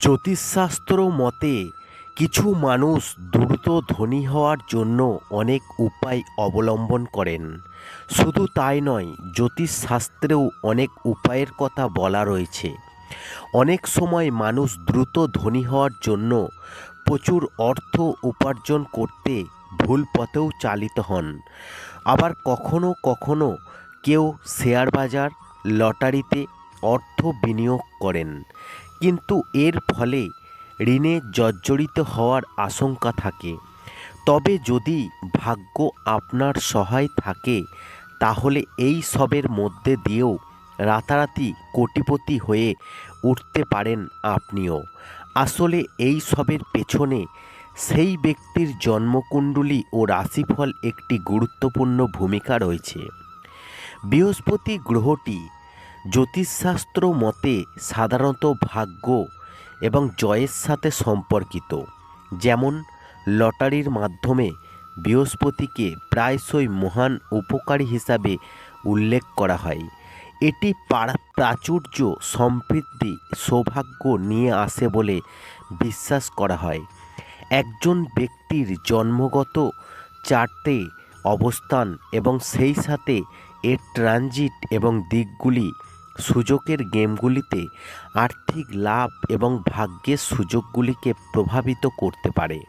জ্যোতিষশাস্ত্র মতে, কিছু মানুষ দ্রুত ধনী হওয়ার জন্য অনেক উপায় অবলম্বন করেন। শুধু তাই নয়, জ্যোতিষশাস্ত্রেও অনেক উপায়ের কথা বলা রয়েছে। অনেক সময় মানুষ দ্রুত ধনী হওয়ার জন্য প্রচুর অর্থ উপার্জন করতে ভুল পথেও চালিত হন। আবার কখনো কখনো কেউ শেয়ার বাজার, লটারিতে অর্থ বিনিয়োগ করেন। কিন্তু এর ফলে ঋণে জর্জরিত হওয়ার আশঙ্কা থাকে। তবে যদি ভাগ্য আপনার সহায় থাকে, তাহলে এই সবের মধ্যে দিয়েও রাতারাতি কোটিপতি হয়ে উঠতে পারেন আপনিও। আসলে এই সবের পেছনে সেই ব্যক্তির জন্মকুণ্ডলী ও রাশিফল একটি গুরুত্বপূর্ণ ভূমিকা রয়েছে। বৃহস্পতি গ্রহটি জ্যোতিষশাস্ত্র মতে সাধারণত ভাগ্য এবং জয়ের সাথে সম্পর্কিত। যেমন, লটারির মাধ্যমে বৃহস্পতিকে প্রায়শই মহান উপকারী হিসাবে উল্লেখ করা হয়। এটি পারা- প্রাচুর্য সমৃদ্ধি, সৌভাগ্য নিয়ে আসে বলে বিশ্বাস করা হয়। একজন ব্যক্তির জন্মগত চার্টে অবস্থান এবং সেই সাথে এর ট্রানজিট এবং দিকগুলি সুযোগের গেমগুলিতে আর্থিক লাভ এবং ভাগ্যের সুযোগগুলিকে প্রভাবিত করতে পারে।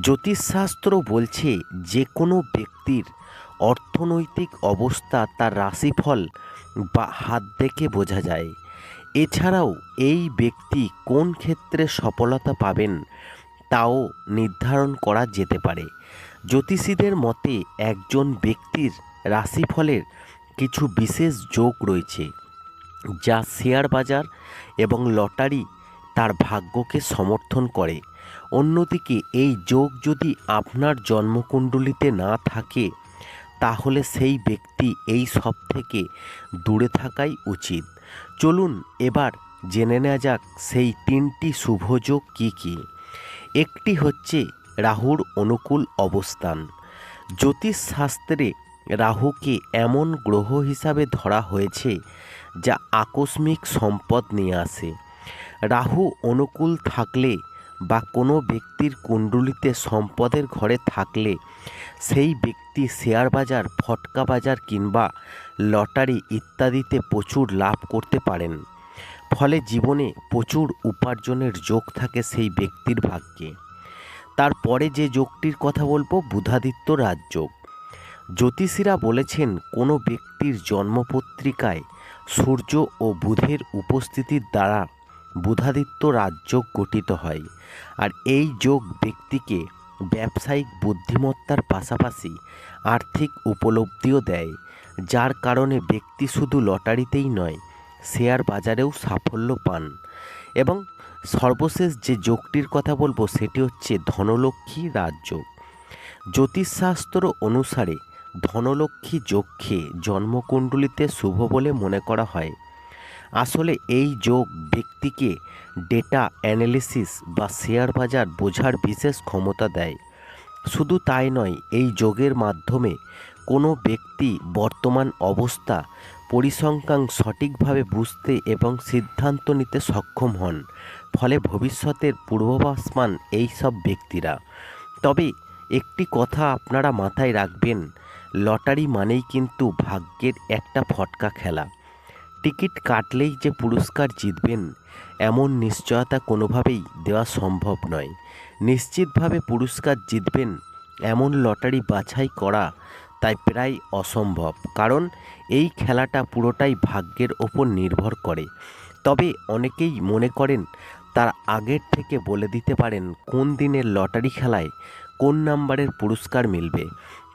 জ্যোতিষশাস্ত্র বলছে যে কোনো ব্যক্তির অর্থনৈতিক অবস্থা তার রাশিফল বা হাত দেখে বোঝা যায়। এছাড়াও এই ব্যক্তি কোন ক্ষেত্রে সফলতা পাবেন তাও নির্ধারণ করা যেতে পারে। জ্যোতিষীদের মতে একজন ব্যক্তির রাশিফলের কিছু বিশেষ যোগ রয়েছে। যা শেয়ার বাজার এবং লটারি তার ভাগ্যকে সমর্থন করে। অন্যদিকে এই যোগ যদি আপনার জন্মকুণ্ডলিতে না থাকে, তাহলে সেই ব্যক্তি এই সব থেকে দূরে থাকাই উচিত। চলুন এবার জেনে নেওয়া যাক সেই তিনটি শুভযোগ কী কী। একটি হচ্ছে রাহুর অনুকূল অবস্থান। জ্যোতিষশাস্ত্রে রাহুকে এমন গ্রহ হিসাবে ধরা হয়েছে যা আকস্মিক সম্পদ নিয়ে আসে। রাহু অনুকূল থাকলে বা কোনো ব্যক্তির কুণ্ডলিতে সম্পদের ঘরে থাকলে, সেই ব্যক্তি শেয়ার বাজার, ফটকা বাজার কিংবা লটারি ইত্যাদিতে প্রচুর লাভ করতে পারেন। ফলে জীবনে প্রচুর উপার্জনের যোগ থাকে সেই ব্যক্তির ভাগ্যে। তারপরে যে যোগটির কথা বলব, বুধাদিত্য রাজযোগ। জ্যোতিষীরা বলেছেন, কোনো ব্যক্তির জন্মপত্রিকায় সূর্য ও বুধের উপস্থিতির দ্বারা বুধাদিত্য রাজযোগ গঠিত হয়। আর এই যোগ ব্যক্তিকে ব্যবসায়িক বুদ্ধিমত্তার পাশাপাশি আর্থিক উপলব্ধিও দেয়, যার কারণে ব্যক্তি শুধু লটারিতেই নয়, শেয়ার বাজারেও সাফল্য পান। এবং সর্বশেষ যে যোগটির কথা বলব, সেটি হচ্ছে ধনলক্ষ্মী রাজযোগ জ্যোতিষশাস্ত্র অনুসারে ধনলক্ষ্মী যোগকে জন্মকুণ্ডলিতে শুভ বলে মনে করা হয়। আসলে এই যোগ ব্যক্তিকে ডেটা অ্যানালিসিস বা শেয়ার বাজার বোঝার বিশেষ ক্ষমতা দেয়। শুধু তাই নয়, এই যোগের মাধ্যমে কোনো ব্যক্তি বর্তমান অবস্থা, পরিসংখ্যান সঠিকভাবে বুঝতে এবং সিদ্ধান্ত নিতে সক্ষম হন, ফলে ভবিষ্যতের পূর্বাভাস পান এই সব ব্যক্তিরা। তবে একটি কথা আপনারা মাথায় রাখবেন লটারি মানেই কিন্তু ভাগ্যের একটা ফটকা খেলা। টিকিট কাটলেই যে পুরস্কার জিতবেন, এমন নিশ্চয়তা কোনোভাবেই দেওয়া সম্ভব নয়। নিশ্চিতভাবে পুরস্কার জিতবেন, এমন লটারি বাছাই করা তাই প্রায় অসম্ভব, কারণ এই খেলাটা পুরোটাই ভাগ্যের ওপর নির্ভর করে। তবে অনেকেই মনে করেন, তার আগের থেকে বলে দিতে পারেন কোন দিনের লটারি খেলায় কোন নাম্বারের পুরস্কার মিলবে।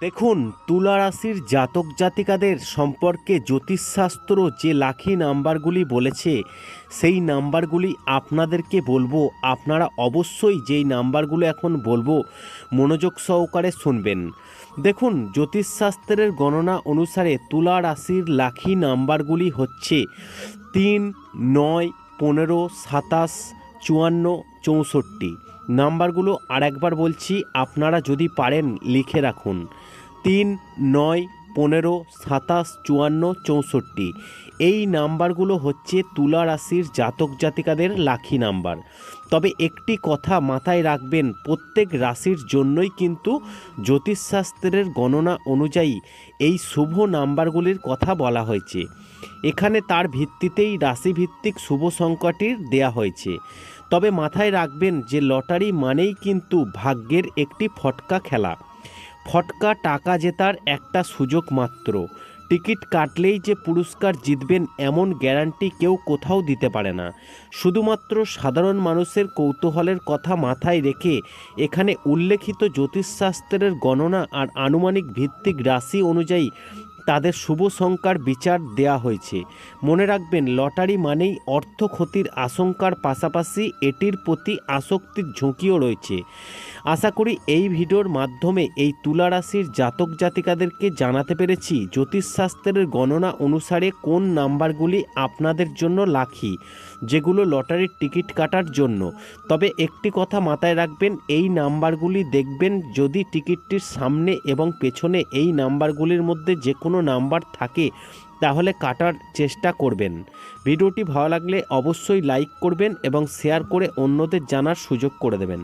দেখুন, তুলা রাশির জাতক জাতিকাদের সম্পর্কে জ্যোতিষশাস্ত্র যে লাখি নাম্বারগুলি বলেছে, সেই নাম্বারগুলি আপনাদেরকে বলব। আপনারা অবশ্যই যেই নাম্বারগুলো এখন বলব, মনোযোগ সহকারে শুনবেন। দেখুন, জ্যোতিষশাস্ত্রের গণনা অনুসারে তুলা রাশির লাখি নাম্বারগুলি হচ্ছে তিন, নয়, পনেরো, সাতাশ, চুয়ান্ন, চৌষট্টি। নাম্বারগুলো আর একবার বলছি আপনারা যদি পারেন লিখে রাখুন। তিন নয় পনেরো, সাতাশ, চুয়ান্ন, চৌষট্টি। এই নাম্বারগুলো হচ্ছে তুলা রাশির জাতক জাতিকাদের লাখি নাম্বার। তবে একটি কথা মাথায় রাখবেন, প্রত্যেক রাশির জন্যই কিন্তু জ্যোতিষশাস্ত্রের গণনা অনুযায়ী এই শুভ নাম্বারগুলির কথা বলা হয়েছে। এখানে তার ভিত্তিতেই রাশিভিত্তিক শুভ সংখ্যাটির দেয়া হয়েছে। তবে মাথায় রাখবেন যে লটারি মানেই কিন্তু ভাগ্যের একটি ফটকা খেলা। ফটকা টাকা জেতার একটা সুযোগ মাত্র। টিকিট কাটলেই যে পুরস্কার জিতবেন এমন গ্যারান্টি কেউ কোথাও দিতে পারে না। শুধুমাত্র সাধারণ মানুষের কৌতূহলের কথা মাথায় রেখে এখানে উল্লেখিত জ্যোতিষশাস্ত্রের গণনা আর আনুমানিক ভিত্তিক রাশি অনুযায়ী তাদের শুভ সংখ্যার বিচার দেয়া হয়েছে। মনে রাখবেন, লটারি মানেই অর্থ ক্ষতির আশঙ্কার পাশাপাশি এটির প্রতি আসক্তির ঝুঁকিও রয়েছে। আশা করি এই ভিডিওর মাধ্যমে এই তুলা রাশির জাতক জাতিকাদেরকে জানাতে পেরেছি জ্যোতিষশাস্ত্রের গণনা অনুসারে কোন নাম্বারগুলি আপনাদের জন্য লাখি যেগুলো লটারির টিকিট কাটার জন্য। তবে একটি কথা মাথায় রাখবেন, এই নাম্বারগুলি দেখবেন যদি টিকিটটির সামনে এবং পেছনে এই নাম্বারগুলির মধ্যে যে কোনো নাম্বার থাকে, তাহলে কাটার চেষ্টা করবেন। ভিডিওটি ভালো লাগলে অবশ্যই লাইক করবেন এবং শেয়ার করে অন্যদের জানার সুযোগ করে দেবেন।